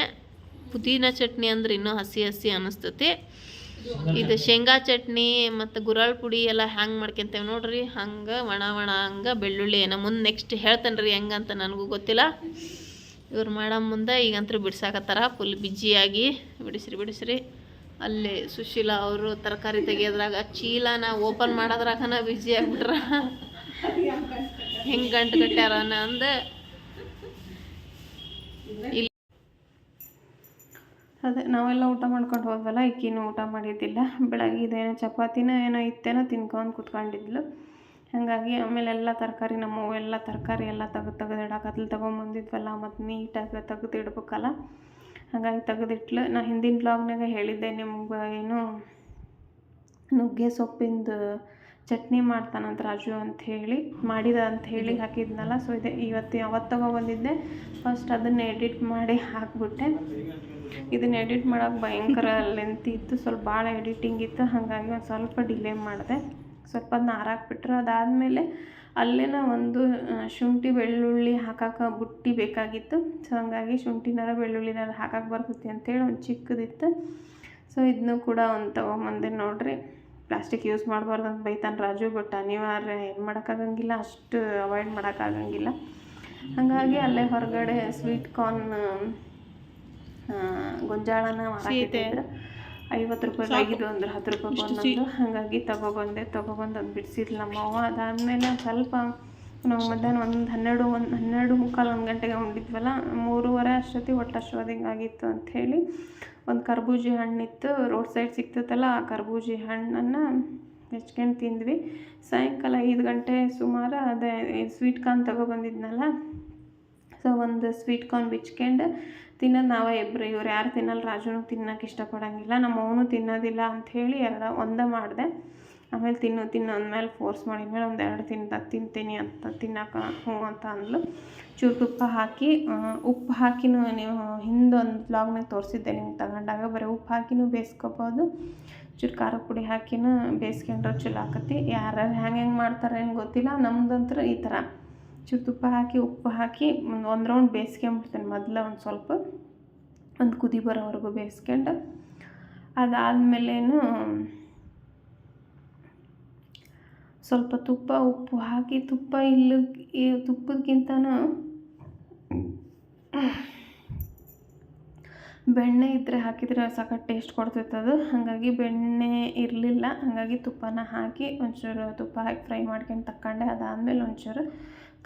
ಪುದೀನ ಚಟ್ನಿ ಅಂದ್ರೆ ಇನ್ನೂ ಹಸಿ ಹಸಿ ಅನಿಸ್ತತಿ. ಇದು ಶೇಂಗಾ ಚಟ್ನಿ ಮತ್ತು ಗುರಾಳ್ ಪುಡಿ ಎಲ್ಲ ಹ್ಯಾಂಗೆ ಮಾಡ್ಕೊಂತೇವೆ ನೋಡ್ರಿ. ಹಂಗೆ ಒಣ ಒಣ ಹಂಗೆ ಬೆಳ್ಳುಳ್ಳಿ ಏನೋ ಮುಂದೆ ನೆಕ್ಸ್ಟ್ ಹೇಳ್ತೇನೆ ರೀ ಹೆಂಗಂತ ನನಗೂ ಗೊತ್ತಿಲ್ಲ. ಇವ್ರು ಮಾಡೋ ಮುಂದೆ ಈಗಂತೂ ಬಿಡ್ಸಾಕತ್ತಾರ ಫುಲ್ ಬಿಜಿಯಾಗಿ ಬಿಡಿಸ್ರಿ ಬಿಡಿಸ್ರಿ. ಅಲ್ಲಿ ಸುಶೀಲಾ ಅವರು ತರಕಾರಿ ತೆಗಿಯೋದ್ರಾಗ ಚೀಲನ ಓಪನ್ ಮಾಡೋದ್ರಾಗನ ಬಿಜಿ ಆಗ್ಬಿಟ್ರ ಹೆಂಗೆ ಗಂಟು ಕಟ್ಟ್ಯಾರ ಅಂದೆ ಇಲ್ಲಿ ಅದೇ ನಾವೆಲ್ಲ ಊಟ ಮಾಡ್ಕೊಂಡು ಹೋದ್ವಲ್ಲ ಈಕಿನೂ ಊಟ ಮಾಡಿದ್ದಿಲ್ಲ. ಬೆಳಗ್ಗೆ ಇದೇನೋ ಚಪಾತಿನ ಏನೋ ಇತ್ತೇನೋ ತಿನ್ಕೊಂಡು ಕುತ್ಕೊಂಡಿದ್ಲು. ಹಾಗಾಗಿ ಆಮೇಲೆ ಎಲ್ಲ ತರಕಾರಿ, ನಮ್ಮ ಎಲ್ಲ ತರಕಾರಿ ಎಲ್ಲ ತೆಗೆದು ತೆಗೆದು ಇಡಾಕತ್ಲು ತೊಗೊಂಬಂದಿದ್ವಲ್ಲ, ಮತ್ತು ನೀಟಾಗಿ ತೆಗೆದು ಇಡ್ಬೇಕಲ್ಲ. ಹಾಗಾಗಿ ತೆಗೆದಿಟ್ಲು. ನಾ ಹಿಂದಿನ ಬ್ಲಾಗ್ನಾಗ ಹೇಳಿದ್ದೆ ನಿಮ್ಗೆ ಏನು ನುಗ್ಗೆ ಸೊಪ್ಪಿಂದು ಚಟ್ನಿ ಮಾಡ್ತಾನಂತ ರಾಜು ಅಂತ ಹೇಳಿ ಮಾಡಿದ ಅಂತ ಹೇಳಿ ಹಾಕಿದ್ನಲ್ಲ ಸೊ ಇದೆ ಇವತ್ತು ಯಾವತ್ತು ತೊಗೊಬಂದಿದ್ದೆ ಫಸ್ಟ್ ಅದನ್ನು ಎಡಿಟ್ ಮಾಡಿ ಹಾಕ್ಬಿಟ್ಟೆ. ಇದನ್ನ ಎಡಿಟ್ ಮಾಡೋಕೆ ಭಯಂಕರ ಲೆಂತ್ ಇತ್ತು ಸ್ವಲ್ಪ ಭಾಳ ಎಡಿಟಿಂಗ್ ಇತ್ತು ಹಾಗಾಗಿ ಒಂದು ಸ್ವಲ್ಪ ಡಿಲೇ ಮಾಡಿದೆ. ಸ್ವಲ್ಪ ಅದನ್ನ ಆರಾಕ್ಬಿಟ್ರೆ. ಅದಾದಮೇಲೆ ಅಲ್ಲೇನ ಒಂದು ಶುಂಠಿ ಬೆಳ್ಳುಳ್ಳಿ ಹಾಕಕ್ಕೆ ಬುಟ್ಟಿ ಬೇಕಾಗಿತ್ತು. ಸೊ ಹಂಗಾಗಿ ಶುಂಠಿನಾರ ಬೆಳ್ಳುಳ್ಳಿನಾರ ಹಾಕಕ್ಕೆ ಬರ್ತೈತಿ ಅಂತೇಳಿ ಒಂದು ಚಿಕ್ಕದಿತ್ತು. ಸೊ ಇದನ್ನು ಕೂಡ ಒಂದು ತೊಗೊಂಬಂದೆ ನೋಡ್ರಿ. ಪ್ಲಾಸ್ಟಿಕ್ ಯೂಸ್ ಮಾಡಬಾರ್ದು ಅಂತ ಬೈತಾನೆ ರಾಜು ಬಟ್ ಅನಿವಾರ್ಯ ಏನು ಮಾಡೋಕ್ಕಾಗಂಗಿಲ್ಲ ಅಷ್ಟು ಅವಾಯ್ಡ್ ಮಾಡೋಕ್ಕಾಗಂಗಿಲ್ಲ. ಹಾಗಾಗಿ ಅಲ್ಲೇ ಹೊರಗಡೆ ಸ್ವೀಟ್ ಕಾರ್ನ್ ಗೊಂಜಾಳನ ಮಾರಾಕಿದ್ರು ಐವತ್ತು ರೂಪಾಯಿ ಆಗಿದ್ದು ಅಂದ್ರೆ ಹತ್ತು ರೂಪಾಯಿ ಒಂದೊಂದು ಹಾಗಾಗಿ ತಗೊಬಂದೆ ತಗೊಬಂದು ಅದು ಬಿಡಿಸಿದ್ಲು ನಮ್ಮವ್ವ ಅದಾದಮೇಲೆ ಸ್ವಲ್ಪ ನಾವು ಮಧ್ಯಾಹ್ನ ಒಂದು ಹನ್ನೆರಡು ಒಂದು ಹನ್ನೆರಡು ಮುಕ್ಕಾಲು ಒಂದು ಗಂಟೆಗೆ ಉಂಡಿದ್ವಲ್ಲ ಮೂರುವರೆ ಅಷ್ಟೊತ್ತಿಗೆ ಒಟ್ಟು ಅಷ್ಟೊತ್ತಿಗೆ ಆಗಿತ್ತು ಅಂಥೇಳಿ ಒಂದು ಕರ್ಬೂಜಿ ಹಣ್ಣಿತ್ತು, ರೋಡ್ ಸೈಡ್ ಸಿಗ್ತೈತಲ್ಲ ಆ ಕರ್ಬೂಜಿ ಹಣ್ಣನ್ನು ಹೆಚ್ಕೊಂಡು ತಿಂದ್ವಿ. ಸಾಯಂಕಾಲ ಐದು ಗಂಟೆ ಸುಮಾರು ಅದೇ ಸ್ವೀಟ್ ಕಾರ್ನ್ ತಗೊಬಂದಿದ್ನಲ್ಲ ಸೊ ಒಂದು ಸ್ವೀಟ್ ಕಾರ್ನ್ ಬಿಚ್ಕೊಂಡು ತಿನ್ನೋದು ನಾವೇ ಇಬ್ಬರು ಇವ್ರು ಯಾರು ತಿನ್ನಲ್ಲ ರಾಜುನೂ ತಿನ್ನೋಕೆ ಇಷ್ಟಪಡೋಂಗಿಲ್ಲ ನಮ್ಮ ಅವನು ತಿನ್ನೋದಿಲ್ಲ ಅಂಥೇಳಿ ಎರಡು ಒಂದೇ ಮಾಡಿದೆ. ಆಮೇಲೆ ತಿನ್ನು ತಿನ್ನು ಅಂದಮೇಲೆ ಫೋರ್ಸ್ ಮಾಡಿದ್ಮೇಲೆ ಒಂದು ಎರಡು ತಿಂತ ತಿಂತೀನಿ ಅಂತ ತಿನ್ನೋಕೆ ಹ್ಞೂ ಅಂತ ಅಂದ್ಲು. ಚೂರು ತುಪ್ಪ ಹಾಕಿ ಉಪ್ಪು ಹಾಕಿನೂ ನೀವು ಹಿಂದೊಂದು ಬ್ಲಾಗ್ನಾಗ ತೋರಿಸಿದ್ದೆ ನಿಮ್ಗೆ ತಗೊಂಡಾಗ. ಬರೀ ಉಪ್ಪು ಹಾಕಿನೂ ಬೇಯಿಸ್ಕೋಬೋದು ಚೂರು ಖಾರದ ಪುಡಿ ಹಾಕಿನೂ ಬೇಯಿಸ್ಕೊಂಡ್ರೆ ಚಲೋ ಆಕತಿ. ಯಾರ್ಯಾರು ಹೆಂಗೆ ಹೆಂಗೆ ಮಾಡ್ತಾರೆ ಏನು ಗೊತ್ತಿಲ್ಲ. ನಮ್ದಂತ್ರ ಈ ಥರ. ಚೂರು ತುಪ್ಪ ಹಾಕಿ, ಉಪ್ಪು ಹಾಕಿ ಒಂದು ಒಂದು ರೌಂಡ್ ಬೇಯಿಸ್ಕೊಂಬಿಡ್ತೇನೆ ಮೊದಲ ಒಂದು ಸ್ವಲ್ಪ. ಒಂದು ಕುದಿ ಬರೋವರೆಗೂ ಬೇಯಿಸ್ಕೊಂಡು ಅದಾದಮೇಲೇನು ಸ್ವಲ್ಪ ತುಪ್ಪ, ಉಪ್ಪು ಹಾಕಿ ತುಪ್ಪ ಇಲ್ಲ, ಈ ತುಪ್ಪದಕ್ಕಿಂತನೂ ಬೆಣ್ಣೆ ಇದ್ದರೆ ಹಾಕಿದರೆ ಸಖತ್ ಟೇಸ್ಟ್ ಕೊಡ್ತೈತೆ ಅದು. ಹಾಗಾಗಿ ಬೆಣ್ಣೆ ಇರಲಿಲ್ಲ. ಹಾಗಾಗಿ ತುಪ್ಪನ ಹಾಕಿ ಒಂಚೂರು ತುಪ್ಪ ಹಾಕಿ ಫ್ರೈ ಮಾಡ್ಕೊಂಡು ತಕ್ಕೊಂಡೆ. ಅದಾದಮೇಲೆ ಒಂಚೂರು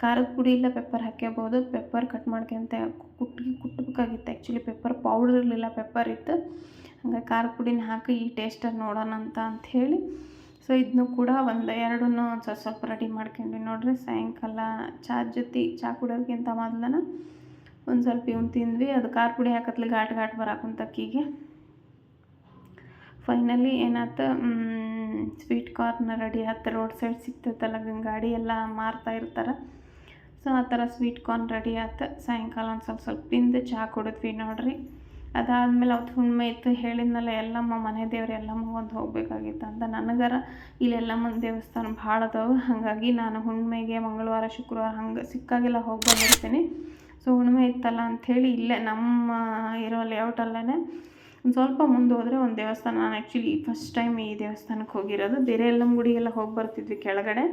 ಖಾರದ ಪುಡಿ ಇಲ್ಲ ಪೆಪ್ಪರ್ ಹಾಕ್ಕೋಬೋದು ಪೆಪ್ಪರ್ ಕಟ್ ಮಾಡ್ಕೊಂತ. ಕುಟ್ಟಿ ಕುಟ್ಟಬೇಕಾಗಿತ್ತು ಆ್ಯಕ್ಚುಲಿ ಪೆಪ್ಪರ್ ಪೌಡ್ರ್ ಇರಲಿಲ್ಲ ಪೆಪ್ಪರ್ ಇತ್ತು. ಹಂಗಾಗಿ ಖಾರದ ಪುಡಿನ ಹಾಕಿ ಈ ಟೇಸ್ಟಲ್ಲಿ ನೋಡೋಣ ಅಂತ ಅಂಥೇಳಿ ಸೊ ಇದನ್ನು ಕೂಡ ಒಂದು ಎರಡನ್ನೂ ಒಂದು ಸ್ವಲ್ಪ ಸ್ವಲ್ಪ ರೆಡಿ ಮಾಡ್ಕೊಂಡ್ವಿ ನೋಡ್ರಿ. ಸಾಯಂಕಾಲ ಚಹಾ ಜೊತೆ ಚಹಾ ಕುಡಿಯೋದಕ್ಕಿಂತ ಮೊದಲನ ಒಂದು ಸ್ವಲ್ಪ ಇವ್ನು ತಿಂದ್ವಿ. ಅದು ಖಾರ ಪುಡಿ ಹಾಕತ್ಲಿ ಘಾಟ್ ಘಾಟ್ ಬರಾಕುಂತಕ್ಕೀಗೆ ಫೈನಲಿ ಏನಾತ ಸ್ವೀಟ್ ಕಾರ್ನ ರೆಡಿ ಆಯ್ತು ರೋಡ್ ಸೈಡ್ ಸಿಗ್ತೈತಲ್ಲ ಗಾಡಿ ಎಲ್ಲ ಮಾರ್ತಾ ಇರ್ತಾರೆ. ಸೊ ಆ ಥರ ಸ್ವೀಟ್ ಕಾರ್ನ್ ರೆಡಿ ಆಯ್ತು ಸಾಯಂಕಾಲ ಒಂದು ಸ್ವಲ್ಪ ಸ್ವಲ್ಪ ತಿಂದು ಚಹಾ ಕುಡಿದ್ವಿ ನೋಡ್ರಿ. ಅದಾದಮೇಲೆ ಅವತ್ತು ಹುಣ್ಣಿಮೆ ಇತ್ತು ಹೇಳಿದ್ನಲ್ಲ, ಎಲ್ಲಮ್ಮ, ಮನೆ ದೇವ್ರು ಎಲ್ಲಮ್ಮ ಒಂದು ಹೋಗ್ಬೇಕಾಗಿತ್ತು ಅಂತ. ನನಗರ ಇಲ್ಲಿ ಎಲ್ಲಮ್ಮನ ದೇವಸ್ಥಾನ ಭಾಳ ಅದಾವೆ. ಹಾಗಾಗಿ ನಾನು ಹುಣ್ಣಿಮೆಗೆ, ಮಂಗಳವಾರ, ಶುಕ್ರವಾರ ಹಂಗೆ ಸಿಕ್ಕಾಗೆಲ್ಲ ಹೋಗಿ ಬಂದಿರ್ತೀನಿ. ಸೊ, ಹುಣ್ಣಿಮೆ ಇತ್ತಲ್ಲ ಅಂಥೇಳಿ ಇಲ್ಲೇ ನಮ್ಮ ಇರೋ ಲೇಔಟಲ್ಲೇ ಒಂದು ಸ್ವಲ್ಪ ಮುಂದೆ ಹೋದರೆ ಒಂದು ದೇವಸ್ಥಾನ. ನಾನು ಆ್ಯಕ್ಚುಲಿ ಫಸ್ಟ್ ಟೈಮ್ ಈ ದೇವಸ್ಥಾನಕ್ಕೆ ಹೋಗಿರೋದು. ಬೇರೆ ಎಲ್ಲಮ್ಮ ಗುಡಿಗೆಲ್ಲ ಹೋಗಿ ಬರ್ತಿದ್ವಿ ಕೆಳಗಡೆ.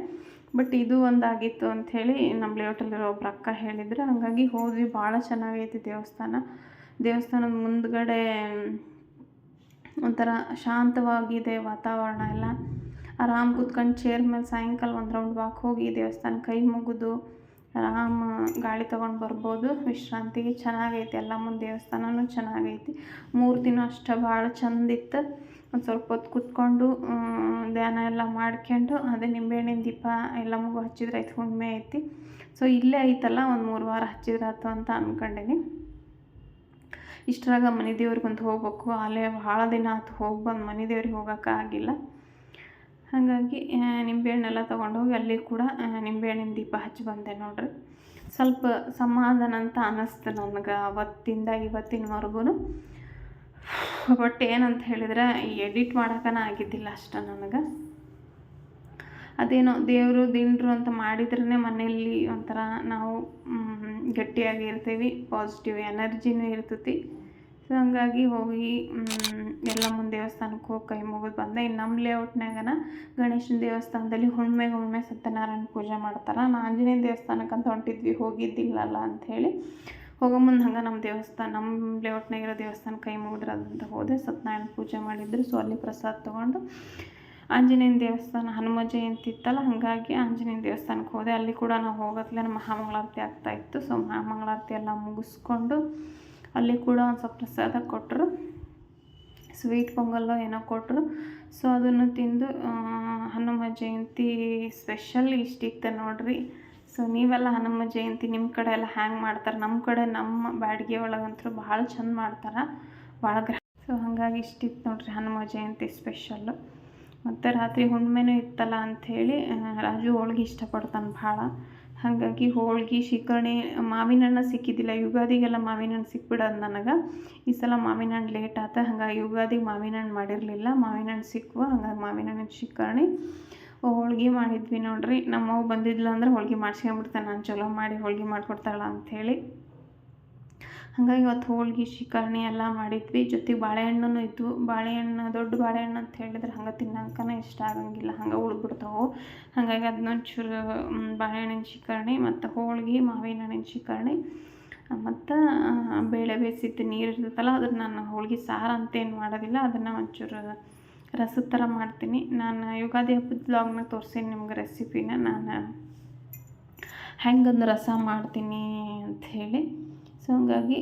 ಬಟ್ ಇದು ಒಂದಾಗಿತ್ತು ಅಂಥೇಳಿ ನಮ್ಮ ಲೇಔಟಲ್ಲಿರೋ ಒಬ್ರು ಅಕ್ಕ ಹೇಳಿದ್ರು. ಹಾಗಾಗಿ ಹೋದ್ವಿ. ಭಾಳ ಚೆನ್ನಾಗೈತಿ ದೇವಸ್ಥಾನ. ದೇವಸ್ಥಾನದ ಮುಂದ್ಗಡೆ ಒಂಥರ ಶಾಂತವಾಗಿದೆ ವಾತಾವರಣ ಎಲ್ಲ. ಆರಾಮ್ ಕೂತ್ಕೊಂಡು ಚೇರ್ ಮೇಲೆ ಸಾಯಂಕಾಲ ಒಂದು ರೌಂಡ್ ವಾಕ್ ಹೋಗಿ ದೇವಸ್ಥಾನ ಕೈ ಮುಗಿದು ಆರಾಮ ಗಾಳಿ ತೊಗೊಂಡು ಬರ್ಬೋದು. ವಿಶ್ರಾಂತಿಗೆ ಚೆನ್ನಾಗೈತಿ ಮುಂದೆ ದೇವಸ್ಥಾನವೂ ಚೆನ್ನಾಗೈತಿ. ಮೂರು ದಿನ ಅಷ್ಟೇ ಭಾಳ ಚಂದಿತ್ತು. ಒಂದು ಸ್ವಲ್ಪ ಹೊತ್ತು ಕೂತ್ಕೊಂಡು ಧ್ಯಾನ ಎಲ್ಲ ಮಾಡ್ಕೊಂಡು, ಅದೇ ನಿಂಬೆಹಣ್ಣಿನ ದೀಪ ಎಲ್ಲಮ್ಮಗೂ ಹಚ್ಚಿದ್ರೆ ಆಯ್ತು, ಹುಣ್ಣಿಮೆ ಐತಿ. ಸೊ ಇಲ್ಲೇ ಐತಲ್ಲ, ಒಂದು ಮೂರು ವಾರ ಹಚ್ಚಿದ್ರೆ ಆಯ್ತು ಅಂತ ಅಂದ್ಕೊಂಡೀನಿ ಇಷ್ಟರಾಗ ಮನೆ ದೇವ್ರಿಗೆ ಒಂದು ಹೋಗ್ಬೇಕು. ಅಲ್ಲೇ ಭಾಳ ದಿನ ಆತು ಹೋಗಿ ಬಂದು ಮನೆ ದೇವ್ರಿಗೆ ಆಗಿಲ್ಲ. ಹಾಗಾಗಿ ನಿಂಬೆಹಣ್ಣೆಲ್ಲ ತೊಗೊಂಡೋಗಿ ಅಲ್ಲಿ ಕೂಡ ನಿಂಬೆಹಣ್ಣಿನ ದೀಪ ಹಚ್ಚಿ ಬಂದೆ ನೋಡ್ರಿ. ಸ್ವಲ್ಪ ಸಮಾಧಾನ ಅಂತ ಅನ್ನಿಸ್ತು ನನಗೆ ಅವತ್ತಿಂದ ಇವತ್ತಿನವರೆಗೂ ಬಟ್ ಏನಂತ ಹೇಳಿದ್ರೆ ಎಡಿಟ್ ಮಾಡೋಕನ ಆಗಿದ್ದಿಲ್ಲ ಅಷ್ಟೇ ನನಗೆ. ಅದೇನೋ ದೇವರು, ದಿಂಡ್ರು ಅಂತ ಮಾಡಿದ್ರೇ ಮನೆಯಲ್ಲಿ ಒಂಥರ ನಾವು ಗಟ್ಟಿಯಾಗಿ ಇರ್ತೀವಿ ಪಾಸಿಟಿವ್ ಎನರ್ಜಿನೂ ಇರ್ತೈತಿ. ಸೊ ಹಂಗಾಗಿ ಹೋಗಿ ಎಲ್ಲ ಮುಂದೆ ದೇವಸ್ಥಾನಕ್ಕೆ ಹೋಗಿ ಕೈ ಮುಗಿದು ಬಂದೆ. ಇನ್ನು ನಮ್ಮ ಲೇಔಟ್ನಾಗನ ಗಣೇಶನ ದೇವಸ್ಥಾನದಲ್ಲಿ ಹುಣ್ಮೆಗೆ ಹುಣ್ಮೆ ಸತ್ಯನಾರಾಯಣ ಪೂಜೆ ಮಾಡ್ತಾರೆ. ನಾ ಆಂಜನೇಯ ಅಂತ ಹೊಂಟಿದ್ವಿ, ಹೋಗಿದ್ದಿಲ್ಲಲ್ಲ ಅಂಥೇಳಿ ಹೋಗೋ ಮುಂದೆ ಹಂಗೆ ನಮ್ಮ ದೇವಸ್ಥಾನ, ನಮ್ಮ ಲೇಔಟ್ನಾಗಿರೋ ದೇವಸ್ಥಾನ ಕೈ ಮುಗಿದ್ರೆ ಅಂತ ಹೋದೆ. ಸತ್ಯನಾರಾಯಣ ಪೂಜೆ ಮಾಡಿದ್ರು. ಸೊ ಅಲ್ಲಿ ಪ್ರಸಾದ ತೊಗೊಂಡು ಆಂಜನೇಯನ ದೇವಸ್ಥಾನ, ಹನುಮ ಜಯಂತಿ ಇತ್ತಲ್ಲ, ಹಾಗಾಗಿ ಆಂಜನೇಯನ ದೇವಸ್ಥಾನಕ್ಕೆ ಹೋದೆ. ಅಲ್ಲಿ ಕೂಡ ನಾವು ಹೋಗೋತ್ಲೆ ಮಹಾಮಂಗಳಾರತಿ ಆಗ್ತಾಯಿತ್ತು ಸೊ ಮಹಾಮಂಗಳಾರತಿ ಎಲ್ಲ ಮುಗಿಸ್ಕೊಂಡು ಅಲ್ಲಿ ಕೂಡ ಒಂದು ಸ್ವಲ್ಪ ಪ್ರಸಾದ ಕೊಟ್ಟರು ಸ್ವೀಟ್ ಪೊಂಗಲ್ಲೋ ಏನೋ ಕೊಟ್ಟರು ಸೊ ಅದನ್ನು ತಿಂದು ಹನುಮ ಜಯಂತಿ ಸ್ಪೆಷಲ್ ಇಷ್ಟಿತ್ತು ನೋಡ್ರಿ. ಸೊ ನೀವೆಲ್ಲ ಹನುಮ ಜಯಂತಿ ನಿಮ್ಮ ಕಡೆ ಎಲ್ಲ ಹ್ಯಾಂಗೆ ಮಾಡ್ತಾರೆ? ನಮ್ಮ ಕಡೆ ನಮ್ಮ ಬ್ಯಾಡ್ಗೆ ಒಳಗಂತೂ ಭಾಳ ಚಂದ ಮಾಡ್ತಾರೆ. ಭಾಳ ಸೊ ಹಾಗಾಗಿ ಇಷ್ಟಿತ್ತು ನೋಡ್ರಿ ಹನುಮ ಜಯಂತಿ ಸ್ಪೆಷಲ್ಲು ಮತ್ತು ರಾತ್ರಿ ಹುಣ್ಮೆನೂ ಇತ್ತಲ್ಲ ಅಂಥೇಳಿ ರಾಜು ಹೋಳ್ಗೆ ಇಷ್ಟಪಡ್ತಾನೆ ಭಾಳ. ಹಾಗಾಗಿ ಹೋಳ್ಗೆ ಶಿಕರಣೆ ಮಾವಿನ ಹಣ್ಣು ಸಿಕ್ಕಿದ್ದಿಲ್ಲ. ಯುಗಾದಿಗೆಲ್ಲ ಮಾವಿನ ಹಣ್ಣು ಸಿಕ್ಬಿಡೋದು ನನಗೆ. ಈ ಸಲ ಮಾವಿನ ಹಣ್ಣು ಲೇಟ್ ಆತ, ಹಾಗಾಗಿ ಯುಗಾದಿಗೆ ಮಾವಿನ ಹಣ್ಣು ಮಾಡಿರಲಿಲ್ಲ. ಮಾವಿನ ಹಣ್ಣು ಸಿಕ್ಕವು ಹಾಗಾಗಿ ಮಾವಿನ ಹಣ್ಣಿನ ಶಿಕರಣೆ ಹೋಳ್ಗೆ ಮಾಡಿದ್ವಿ ನೋಡಿರಿ. ನಮ್ಮವ್ವ ಬಂದಿದ್ಲು ಅಂದ್ರೆ ಹೋಳ್ಗೆ ಮಾಡ್ಸ್ಕೊಂಬಿಡ್ತಾನೆ. ನಾನು ಚಲೋ ಮಾಡಿ ಹೋಳ್ಗೆ ಮಾಡಿಕೊಡ್ತಾಳ ಅಂಥೇಳಿ. ಹಾಗಾಗಿ ಇವತ್ತು ಹೋಳ್ಗೆ ಶಿಕರ್ಣಿ ಎಲ್ಲ ಮಾಡಿದ್ವಿ. ಜೊತೆಗೆ ಬಾಳೆಹಣ್ಣು ಇತ್ತು ಬಾಳೆಹಣ್ಣು, ದೊಡ್ಡ ಬಾಳೆಹಣ್ಣು ಅಂತ ಹೇಳಿದ್ರೆ ಹಂಗೆ ತಿನ್ನಂಕನೇ ಇಷ್ಟ ಆಗಂಗಿಲ್ಲ. ಹಂಗೆ ಉಳ್ಬಿಡ್ತಾವೆ. ಹಾಗಾಗಿ ಅದನ್ನೊಂಚೂರು ಬಾಳೆಹಣ್ಣಿನ ಶಿಕರ್ಣಿ ಮತ್ತು ಹೋಳ್ಗೆ, ಮಾವಿನ ಹಣ್ಣಿನ ಶಿಕರ್ಣಿ ಮತ್ತು ಬೇಳೆ ಬೇಯಿಸಿದ್ದು ನೀರು ಇರ್ತೈತಲ್ಲ ಅದನ್ನು ನಾನು ಹೋಳ್ಗೆ ಸಾರು ಅಂತೇನು ಮಾಡೋದಿಲ್ಲ. ಅದನ್ನು ಒಂಚೂರು ರಸದ ಥರ ಮಾಡ್ತೀನಿ. ನಾನು ಯುಗಾದಿ ಹಬ್ಬದ ಬ್ಲಾಗ್ನಾಗ ತೋರಿಸೀನಿ ನಿಮ್ಗೆ ರೆಸಿಪಿನ ನಾನು ಹೆಂಗೊಂದು ರಸ ಮಾಡ್ತೀನಿ ಅಂಥೇಳಿ ಸೊ ಹಂಗಾಗಿ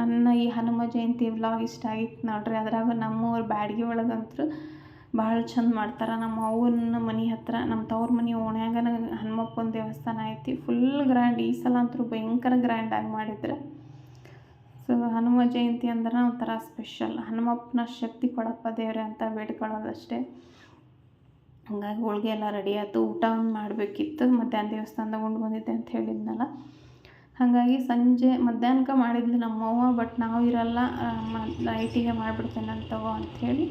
ನನ್ನ ಈ ಹನುಮ ಜಯಂತಿ ವ್ಲಾಗ್ ಇಷ್ಟ ಆಗಿತ್ತು ನೋಡ್ರಿ. ಅದ್ರಾಗ ನಮ್ಮೂರ ಬ್ಯಾಡಗಿ ಒಳಗಂತೂ ಭಾಳ ಚಂದ ಮಾಡ್ತಾರೆ. ನಮ್ಮ ಅವ್ವನ ಮನೆ ಹತ್ರ, ನಮ್ಮ ತವ್ರ ಮನೆ ಓಣ್ಯಾಗನ ಹನುಮಪ್ಪನ ದೇವಸ್ಥಾನ ಐತಿ. ಫುಲ್ ಗ್ರ್ಯಾಂಡ್ ಈ ಸಲ ಅಂತೂ ಭಯಂಕರ ಗ್ರ್ಯಾಂಡಾಗಿ ಮಾಡಿದ್ರು. ಸೊ ಹನುಮ ಜಯಂತಿ ಅಂದ್ರೆ ಒಂಥರ ಸ್ಪೆಷಲ್ ಹನುಮಪ್ಪನ ಶಕ್ತಿ ಕೊಡಪ್ಪ ದೇವ್ರೆ ಅಂತ ಬೇಡ್ಕೊಳ್ಳೋದಷ್ಟೇ ಹಂಗಾಗಿ ಹೋಳ್ಗೆ ಎಲ್ಲ ರೆಡಿ ಆಯ್ತು. ಊಟ ಮಾಡಬೇಕಿತ್ತು ಮಾಡಬೇಕಿತ್ತು. ಮಧ್ಯಾಹ್ನ ದೇವಸ್ಥಾನದಾಗ ಉಂಡು ಬಂದಿದ್ದೆ ಅಂತ ಹೇಳಿದ್ನಲ್ಲ. ಹಾಗಾಗಿ ಸಂಜೆ ಮಧ್ಯಾಹ್ನಕ್ಕೆ ಮಾಡಿದ್ಲು ನಮ್ಮವ್ವ ಬಟ್ ನಾವು ಇರಲ್ಲ. ನೈಟಿಗೆ ಮಾಡಿಬಿಡ್ತೇನೆ ಅಂತವ ಅಂಥೇಳಿ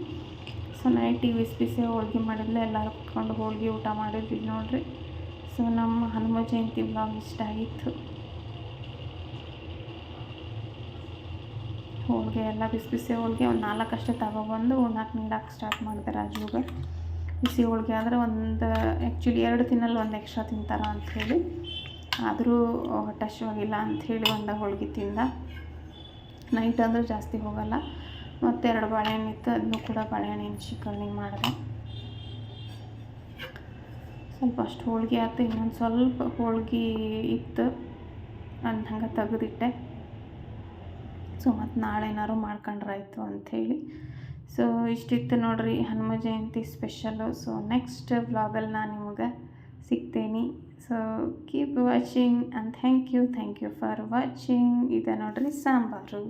ಸೊ ನೈಟಿಗೆ ಬಿಸಿ ಬಿಸಿ ಹೋಳ್ಗೆ ಮಾಡಿದ್ಲು. ಎಲ್ಲರೂ ಕುತ್ಕೊಂಡು ಹೋಳ್ಗೆ ಊಟ ಮಾಡಿದ್ವಿ ನೋಡಿರಿ. ಸೊ ನಮ್ಮ ಹನುಮ ಜಯಂತಿ ಬ್ಲಾಗ್ ಇಷ್ಟ ಆಗಿತ್ತು. ಹೋಳಿಗೆ ಎಲ್ಲ ಬಿಸಿ ಬಿಸಿ ಹೋಳಿಗೆ ಒಂದು ನಾಲ್ಕಷ್ಟೇ ತಗೊಬಂದು ಉಣ್ಣಕ್ಕೆ ನೀಡಕ್ಕೆ ಸ್ಟಾರ್ಟ್ ಮಾಡಿದೆ ರಾಜುಗೆ ಬಿಸಿ ಹೋಳಿಗೆ ಆದರೆ ಒಂದು ಆ್ಯಕ್ಚುಲಿ ಎರಡು ತಿನ್ನಲ್ಲ ಒಂದು ಎಕ್ಸ್ಟ್ರಾ ತಿಂತಾರ ಅಂಥೇಳಿ. ಆದರೂ ಹೊಟ್ಟಶವಾಗಿಲ್ಲ ಅಂತ ಅಂಥೇಳಿ ಒಂದು ಹೋಳ್ಗೆ ತಿಂದ ನೈಟ್ ಅಂದ್ರೆ ಜಾಸ್ತಿ ಹೋಗಲ್ಲ. ಮತ್ತು ಎರಡು ಬಾಳೆಹಣ್ಣು ಇತ್ತು, ಅದನ್ನು ಕೂಡ ಬಾಳೆಹಣ್ಣಿನ ಶಿಕರಣೆ ಮಾಡಿದೆ. ಸ್ವಲ್ಪ ಅಷ್ಟು ಹೋಳ್ಗೆ ಆಯ್ತು, ಇನ್ನೊಂದು ಸ್ವಲ್ಪ ಹೋಳ್ಗೆ ಇತ್ತು. ಅದನ್ನ ಹಂಗೆ ತೆಗೆದಿಟ್ಟೆ. ಸೊ ಮತ್ತು ನಾಳೆ ಏನಾದ್ರು ಮಾಡ್ಕೊಂಡ್ರಾಯ್ತು ಅಂಥೇಳಿ ಸೊ ಇಷ್ಟಿತ್ತು ನೋಡ್ರಿ Hanuma Jayanti special so next ವ್ಲಾಗಲ್ಲಿ ನಾನು ನಿಮಗೆ ಸಿಗ್ತೇನೆ. So keep watching and thank you thank you for watching ಇದೆ ನೋಡ್ರಿ ಸಾಂಬಾರು